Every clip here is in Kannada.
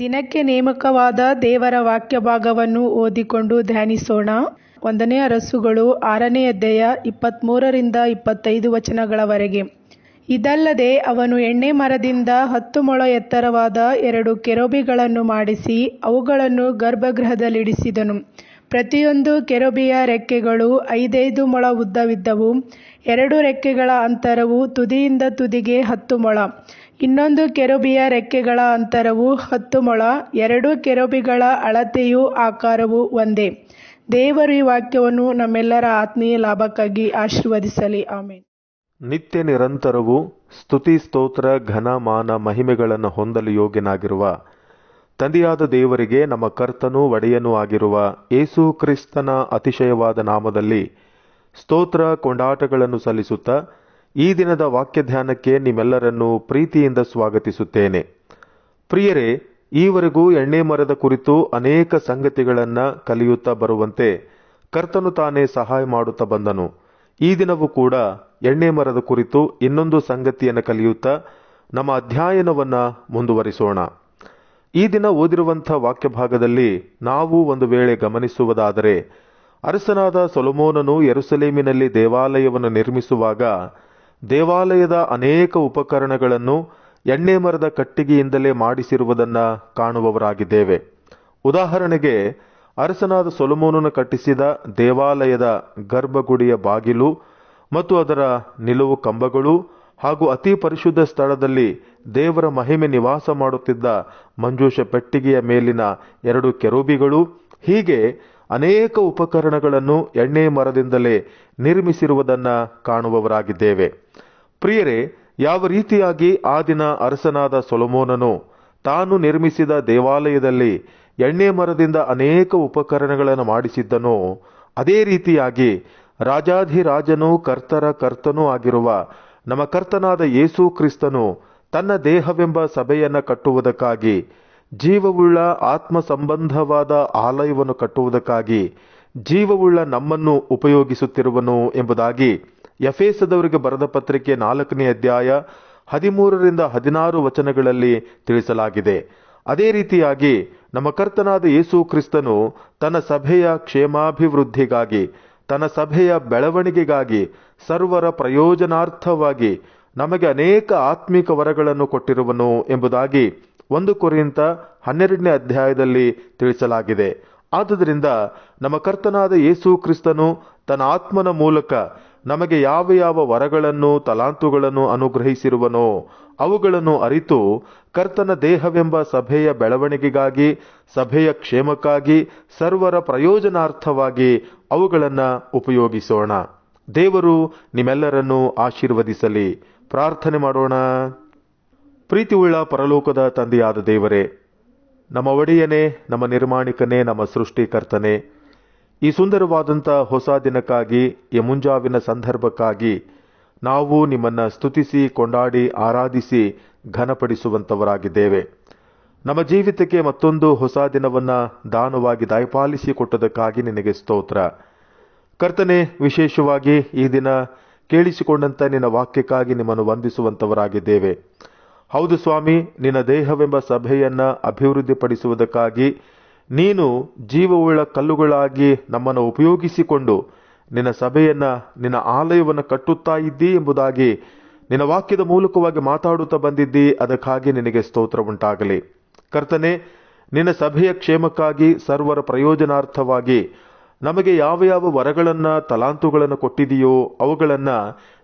ದಿನಕ್ಕೆ ನೇಮಕವಾದ ದೇವರ ವಾಕ್ಯ ಭಾಗವನ್ನು ಓದಿಕೊಂಡು ಧ್ಯಾನಿಸೋಣ. ಒಂದನೇ ಅರಸುಗಳು ಆರನೇ ಅಧ್ಯಾಯ ಇಪ್ಪತ್ತ್ಮೂರರಿಂದ ಇಪ್ಪತ್ತೈದು ವಚನಗಳವರೆಗೆ. ಇದಲ್ಲದೆ ಅವನು ಎಣ್ಣೆ ಮರದಿಂದ ಹತ್ತು ಮೊಳ ಎತ್ತರವಾದ ಎರಡು ಕೆರೋಬಿಗಳನ್ನು ಮಾಡಿಸಿ ಅವುಗಳನ್ನು ಗರ್ಭಗೃಹದಲ್ಲಿಡಿಸಿದನು. ಪ್ರತಿಯೊಂದು ಕೆರೋಬಿಯ ರೆಕ್ಕೆಗಳು ಐದೈದು ಮೊಳ ಉದ್ದವಿದ್ದವು. ಎರಡು ರೆಕ್ಕೆಗಳ ಅಂತರವು ತುದಿಯಿಂದ ತುದಿಗೆ ಹತ್ತು ಮೊಳ. ಇನ್ನೊಂದು ಕೆರೂಬಿಯ ರೆಕ್ಕೆಗಳ ಅಂತರವು ಹತ್ತು ಮೊಳ, ಎರಡೂ ಕೆರೂಬಿಗಳ ಅಳತೆಯೂ ಆಕಾರವೂ ಒಂದೇ. ದೇವರು ಈ ವಾಕ್ಯವನ್ನು ನಮ್ಮೆಲ್ಲರ ಆತ್ಮೀಯ ಲಾಭಕ್ಕಾಗಿ ಆಶೀರ್ವದಿಸಲಿ. ಆಮೇಲೆ ನಿತ್ಯ ನಿರಂತರವು ಸ್ತುತಿ, ಸ್ತೋತ್ರ, ಘನ, ಮಾನ, ಮಹಿಮೆಗಳನ್ನು ಹೊಂದಲು ಯೋಗ್ಯನಾಗಿರುವ ತಂದೆಯಾದ ದೇವರಿಗೆ ನಮ್ಮ ಕರ್ತನೂ ಒಡೆಯನೂ ಆಗಿರುವ ಏಸು ಕ್ರಿಸ್ತನ ಅತಿಶಯವಾದ ನಾಮದಲ್ಲಿ ಸ್ತೋತ್ರ, ಕೊಂಡಾಟಗಳನ್ನು ಸಲ್ಲಿಸುತ್ತಾ ಈ ದಿನದ ವಾಕ್ಯ ಧ್ಯಾನಕ್ಕೆ ನಿಮ್ಮೆಲ್ಲರನ್ನೂ ಪ್ರೀತಿಯಿಂದ ಸ್ವಾಗತಿಸುತ್ತೇನೆ. ಪ್ರಿಯರೇ, ಈವರೆಗೂ ಎಣ್ಣೆ ಮರದ ಕುರಿತು ಅನೇಕ ಸಂಗತಿಗಳನ್ನು ಕಲಿಯುತ್ತಾ ಬರುವಂತೆ ಕರ್ತನು ತಾನೇ ಸಹಾಯ ಮಾಡುತ್ತಾ ಬಂದನು. ಈ ದಿನವೂ ಕೂಡ ಎಣ್ಣೆ ಮರದ ಕುರಿತು ಇನ್ನೊಂದು ಸಂಗತಿಯನ್ನು ಕಲಿಯುತ್ತಾ ನಮ್ಮ ಅಧ್ಯಯನವನ್ನು ಮುಂದುವರಿಸೋಣ. ಈ ದಿನ ಓದಿರುವಂಥ ವಾಕ್ಯ ಭಾಗದಲ್ಲಿ ನಾವು ಒಂದು ವೇಳೆ ಗಮನಿಸುವುದಾದರೆ, ಅರಸನಾದ ಸೊಲೊಮೋನನು ಯರುಸಲೇಮಿನಲ್ಲಿ ದೇವಾಲಯವನ್ನು ನಿರ್ಮಿಸುವಾಗ ದೇವಾಲಯದ ಅನೇಕ ಉಪಕರಣಗಳನ್ನು ಎಣ್ಣೆ ಮರದ ಕಟ್ಟಿಗೆಯಿಂದಲೇ ಮಾಡಿಸಿರುವುದನ್ನು ಕಾಣುವವರಾಗಿದ್ದೇವೆ. ಉದಾಹರಣೆಗೆ, ಅರಸನಾದ ಸೊಲಮೋನನು ಕಟ್ಟಿಸಿದ ದೇವಾಲಯದ ಗರ್ಭಗುಡಿಯ ಬಾಗಿಲು ಮತ್ತು ಅದರ ನಿಲುವು ಕಂಬಗಳು ಹಾಗೂ ಅತಿ ಪರಿಶುದ್ಧ ಸ್ಥಳದಲ್ಲಿ ದೇವರ ಮಹಿಮೆ ನಿವಾಸ ಮಾಡುತ್ತಿದ್ದ ಮಂಜೂಷ ಪೆಟ್ಟಿಗೆಯ ಮೇಲಿನ ಎರಡು ಕೆರೂಬಿಗಳು, ಹೀಗೆ ಅನೇಕ ಉಪಕರಣಗಳನ್ನು ಎಣ್ಣೆ ಮರದಿಂದಲೇ ನಿರ್ಮಿಸಿರುವುದನ್ನು ಕಾಣುವವರಾಗಿದ್ದೇವೆ. ಪ್ರಿಯರೇ, ಯಾವ ರೀತಿಯಾಗಿ ಆ ದಿನ ಅರಸನಾದ ಸೊಲೊಮೋನನು ತಾನು ನಿರ್ಮಿಸಿದ ದೇವಾಲಯದಲ್ಲಿ ಎಣ್ಣೆ ಮರದಿಂದ ಅನೇಕ ಉಪಕರಣಗಳನ್ನು ಮಾಡಿಸಿದ್ದನೋ, ಅದೇ ರೀತಿಯಾಗಿ ರಾಜಾಧಿರಾಜನೂ ಕರ್ತರ ಕರ್ತನೂ ಆಗಿರುವ ನಮ್ಮ ಕರ್ತನಾದ ಯೇಸು ಕ್ರಿಸ್ತನು ತನ್ನ ದೇಹವೆಂಬ ಸಭೆಯನ್ನು ಕಟ್ಟುವುದಕ್ಕಾಗಿ ಜೀವವುಳ್ಳ ಆತ್ಮ ಸಂಬಂಧವಾದ ಆಲಯವನ್ನು ಕಟ್ಟುವುದಕ್ಕಾಗಿ ಜೀವವುಳ್ಳ ನಮ್ಮನ್ನು ಉಪಯೋಗಿಸುತ್ತಿರುವನು ಎಂಬುದಾಗಿ ಎಫೇಸದವರಿಗೆ ಬರೆದ ಪತ್ರಿಕೆ ನಾಲ್ಕನೇ ಅಧ್ಯಾಯ ಹದಿಮೂರರಿಂದ ಹದಿನಾರು ವಚನಗಳಲ್ಲಿ ತಿಳಿಸಲಾಗಿದೆ. ಅದೇ ರೀತಿಯಾಗಿ ನಮ್ಮ ಕರ್ತನಾದ ಯೇಸು ಕ್ರಿಸ್ತನು ತನ್ನ ಸಭೆಯ ಕ್ಷೇಮಾಭಿವೃದ್ಧಿಗಾಗಿ, ತನ್ನ ಸಭೆಯ ಬೆಳವಣಿಗೆಗಾಗಿ, ಸರ್ವರ ಪ್ರಯೋಜನಾರ್ಥವಾಗಿ ನಮಗೆ ಅನೇಕ ಆತ್ಮಿಕ ವರಗಳನ್ನು ಕೊಟ್ಟಿರುವನು ಎಂಬುದಾಗಿ ಒಂದು ಕುರಿಂತ ಹನ್ನೆರಡನೇ ಅಧ್ಯಾಯದಲ್ಲಿ ತಿಳಿಸಲಾಗಿದೆ. ಆದುದರಿಂದ ನಮ್ಮ ಕರ್ತನಾದ ಯೇಸು ಕ್ರಿಸ್ತನು ತನ್ನ ಆತ್ಮನ ಮೂಲಕ ನಮಗೆ ಯಾವ ಯಾವ ವರಗಳನ್ನು, ತಲಾಂತುಗಳನ್ನು ಅನುಗ್ರಹಿಸಿರುವನೋ ಅವುಗಳನ್ನು ಅರಿತು ಕರ್ತನ ದೇಹವೆಂಬ ಸಭೆಯ ಬೆಳವಣಿಗೆಗಾಗಿ, ಸಭೆಯ ಕ್ಷೇಮಕ್ಕಾಗಿ, ಸರ್ವರ ಪ್ರಯೋಜನಾರ್ಥವಾಗಿ ಅವುಗಳನ್ನು ಉಪಯೋಗಿಸೋಣ. ದೇವರು ನಿಮ್ಮೆಲ್ಲರನ್ನು ಆಶೀರ್ವದಿಸಲಿ. ಪ್ರಾರ್ಥನೆ ಮಾಡೋಣ. ಪ್ರೀತಿಯುಳ್ಳ ಪರಲೋಕದ ತಂದೆಯಾದ ದೇವರೇ, ನಮ್ಮ ಒಡೆಯನೇ, ನಮ್ಮ ನಿರ್ಮಾಣಿಕನೇ, ನಮ್ಮ ಸೃಷ್ಟಿಕರ್ತನೇ, ಈ ಸುಂದರವಾದಂಥ ಹೊಸ ದಿನಕ್ಕಾಗಿ, ಈ ಮುಂಜಾವಿನ ಸಂದರ್ಭಕ್ಕಾಗಿ ನಾವು ನಿಮ್ಮನ್ನು ಸ್ತುತಿಸಿ, ಕೊಂಡಾಡಿ, ಆರಾಧಿಸಿ, ಘನಪಡಿಸುವಂಥವರಾಗಿದ್ದೇವೆ. ನಮ್ಮ ಜೀವಿತಕ್ಕೆ ಮತ್ತೊಂದು ಹೊಸ ದಿನವನ್ನು ದಾನವಾಗಿ ದಯಪಾಲಿಸಿ ಕೊಟ್ಟದಕ್ಕಾಗಿ ನಿನಗೆ ಸ್ತೋತ್ರ. ಕರ್ತನೆ, ವಿಶೇಷವಾಗಿ ಈ ದಿನ ಕೇಳಿಸಿಕೊಂಡಂಥ ನಿನ್ನ ವಾಕ್ಯಕ್ಕಾಗಿ ನಿಮ್ಮನ್ನು ವಂದಿಸುವಂತವರಾಗಿದ್ದೇವೆ ಹೌದು ಸ್ವಾಮಿ, ನಿನ್ನ ದೇಹವೆಂಬ ಸಭೆಯನ್ನು ಅಭಿವೃದ್ಧಿಪಡಿಸುವುದಕ್ಕಾಗಿ ನೀನು ಜೀವವುಳ್ಳ ಕಲ್ಲುಗಳಾಗಿ ನಮ್ಮನ್ನು ಉಪಯೋಗಿಸಿಕೊಂಡು ನಿನ್ನ ಸಭೆಯನ್ನು ನಿನ್ನ ಆಲಯವನ್ನು ಕಟ್ಟುತ್ತಾ ಇದ್ದೀ ಎಂಬುದಾಗಿ ನಿನ್ನ ವಾಕ್ಯದ ಮೂಲಕವಾಗಿ ಮಾತಾಡುತ್ತಾ ಬಂದಿದ್ದಿ, ಅದಕ್ಕಾಗಿ ನಿನಗೆ ಸ್ತೋತ್ರ ಉಂಟಾಗಲಿ. ಕರ್ತನೆ, ನಿನ್ನ ಸಭೆಯ ಕ್ಷೇಮಕ್ಕಾಗಿ ಸರ್ವರ ಪ್ರಯೋಜನಾರ್ಥವಾಗಿ ನಮಗೆ ಯಾವ ಯಾವ ವರಗಳನ್ನ, ತಲಾಂತುಗಳನ್ನು ಕೊಟ್ಟಿದೆಯೋ ಅವುಗಳನ್ನ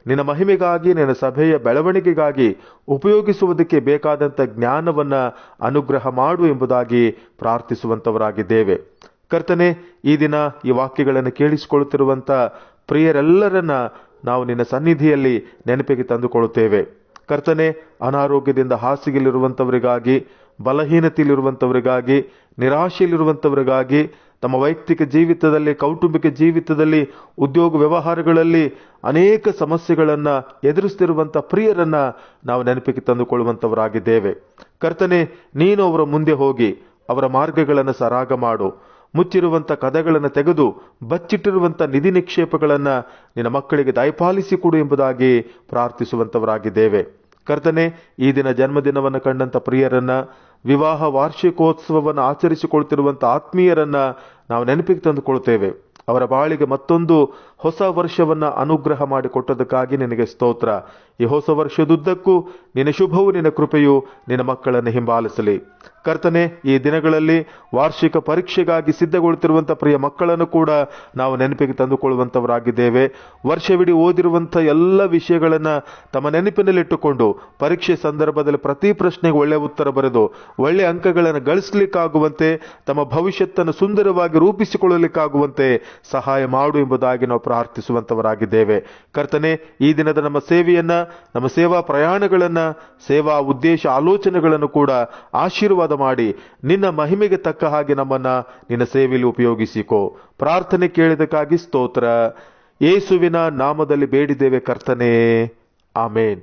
ನಿನ್ನ ಮಹಿಮೆಗಾಗಿ, ನಿನ್ನ ಸಭೆಯ ಬೆಳವಣಿಗೆಗಾಗಿ ಉಪಯೋಗಿಸುವುದಕ್ಕೆ ಬೇಕಾದಂಥ ಜ್ಞಾನವನ್ನ ಅನುಗ್ರಹ ಮಾಡು ಎಂಬುದಾಗಿ ಪ್ರಾರ್ಥಿಸುವಂಥವರಾಗಿದ್ದೇವೆ ಕರ್ತನೆ, ಈ ದಿನ ಈ ವಾಕ್ಯಗಳನ್ನು ಕೇಳಿಸಿಕೊಳ್ಳುತ್ತಿರುವಂತ ಪ್ರಿಯರೆಲ್ಲರನ್ನ ನಾವು ನಿನ್ನ ಸನ್ನಿಧಿಯಲ್ಲಿ ನೆನಪಿಗೆ ತಂದುಕೊಳ್ಳುತ್ತೇವೆ. ಕರ್ತನೆ, ಅನಾರೋಗ್ಯದಿಂದ ಹಾಸಿಗೆಯಲ್ಲಿರುವಂಥವರಿಗಾಗಿ ಬಲಹೀನತೆಯಲ್ಲಿರುವಂಥವರಿಗಾಗಿ ನಿರಾಶೆಯಲ್ಲಿರುವಂಥವರಿಗಾಗಿ ತಮ್ಮ ವೈಯಕ್ತಿಕ ಜೀವಿತದಲ್ಲಿ, ಕೌಟುಂಬಿಕ ಜೀವಿತದಲ್ಲಿ, ಉದ್ಯೋಗ ವ್ಯವಹಾರಗಳಲ್ಲಿ ಅನೇಕ ಸಮಸ್ಯೆಗಳನ್ನು ಎದುರಿಸ್ತಿರುವಂಥ ಪ್ರಿಯರನ್ನ ನಾವು ನೆನಪಿಗೆ ತಂದುಕೊಳ್ಳುವಂಥವರಾಗಿದ್ದೇವೆ ಕರ್ತನೆ, ನೀನು ಅವರ ಮುಂದೆ ಹೋಗಿ ಅವರ ಮಾರ್ಗಗಳನ್ನು ಸರಾಗ ಮಾಡು. ಮುಚ್ಚಿರುವಂಥ ಕದಗಳನ್ನು ತೆಗೆದು ಬಚ್ಚಿಟ್ಟಿರುವಂಥ ನಿಧಿ ನಿಕ್ಷೇಪಗಳನ್ನು ನಿನ್ನ ಮಕ್ಕಳಿಗೆ ದಯಪಾಲಿಸಿ ಕೊಡು ಎಂಬುದಾಗಿ ಪ್ರಾರ್ಥಿಸುವಂಥವರಾಗಿದ್ದೇವೆ ಕರ್ತನೆ, ಈ ದಿನ ಜನ್ಮದಿನವನ್ನು ಕಂಡಂಥ ಪ್ರಿಯರನ್ನ ವಿವಾಹ ವಾರ್ಷಿಕೋತ್ಸವವನ್ನು ಆಚರಿಸಿಕೊಳ್ತಿರುವಂಥ ಆತ್ಮೀಯರನ್ನ ನಾವು ನೆನಪಿಗೆ ತಂದುಕೊಳ್ತೇವೆ. ಅವರ ಬಾಳಿಗೆ ಮತ್ತೊಂದು ಹೊಸ ವರ್ಷವನ್ನ ಅನುಗ್ರಹ ಮಾಡಿಕೊಟ್ಟದಕ್ಕಾಗಿ ನಿನಗೆ ಸ್ತೋತ್ರ. ಈ ಹೊಸ ವರ್ಷದುದ್ದಕ್ಕೂ ನಿನ್ನ ಶುಭವು, ನಿನ್ನ ಕೃಪೆಯು ನಿನ್ನ ಮಕ್ಕಳನ್ನು ಹಿಂಬಾಲಿಸಲಿ. ಕರ್ತನೆ, ಈ ದಿನಗಳಲ್ಲಿ ವಾರ್ಷಿಕ ಪರೀಕ್ಷೆಗಾಗಿ ಸಿದ್ಧಗೊಳ್ಳುತ್ತಿರುವಂತಹ ಪ್ರಿಯ ಮಕ್ಕಳನ್ನು ಕೂಡ ನಾವು ನೆನಪಿಗೆ ತಂದುಕೊಳ್ಳುವಂಥವರಾಗಿದ್ದೇವೆ. ವರ್ಷವಿಡೀ ಓದಿರುವಂಥ ಎಲ್ಲ ವಿಷಯಗಳನ್ನು ತಮ್ಮ ನೆನಪಿನಲ್ಲಿಟ್ಟುಕೊಂಡು ಪರೀಕ್ಷೆ ಸಂದರ್ಭದಲ್ಲಿ ಪ್ರತಿ ಪ್ರಶ್ನೆಗೆ ಒಳ್ಳೆಯ ಉತ್ತರ ಬರೆದು ಒಳ್ಳೆಯ ಅಂಕಗಳನ್ನು ಗಳಿಸಲಿಕ್ಕಾಗುವಂತೆ, ತಮ್ಮ ಭವಿಷ್ಯತ್ತನ್ನು ಸುಂದರವಾಗಿ ರೂಪಿಸಿಕೊಳ್ಳಲಿಕ್ಕಾಗುವಂತೆ ಸಹಾಯ ಮಾಡು ಎಂಬುದಾಗಿ ನಾವು ಪ್ರಾರ್ಥಿಸುವಂತವರಾಗಿದ್ದೇವೆ. ಕರ್ತನೆ, ಈ ದಿನದ ನಮ್ಮ ಸೇವೆಯನ್ನು, ನಮ್ಮ ಸೇವಾ ಪ್ರಯಾಣಗಳನ್ನು, ಸೇವಾ ಉದ್ದೇಶ ಆಲೋಚನೆಗಳನ್ನು ಕೂಡ ಆಶೀರ್ವಾದ ಮಾಡಿ, ನಿನ್ನ ಮಹಿಮೆಗೆ ತಕ್ಕ ಹಾಗೆ ನಮ್ಮನ್ನು ನಿನ್ನ ಸೇವೆಯಲ್ಲಿ ಉಪಯೋಗಿಸಿಕೋ. ಪ್ರಾರ್ಥನೆ ಕೇಳಿದಕ್ಕಾಗಿ ಸ್ತೋತ್ರ. ಯೇಸುವಿನ ನಾಮದಲ್ಲಿ ಬೇಡಿದ್ದೇವೆ ಕರ್ತನೆ. ಆಮೇನ್.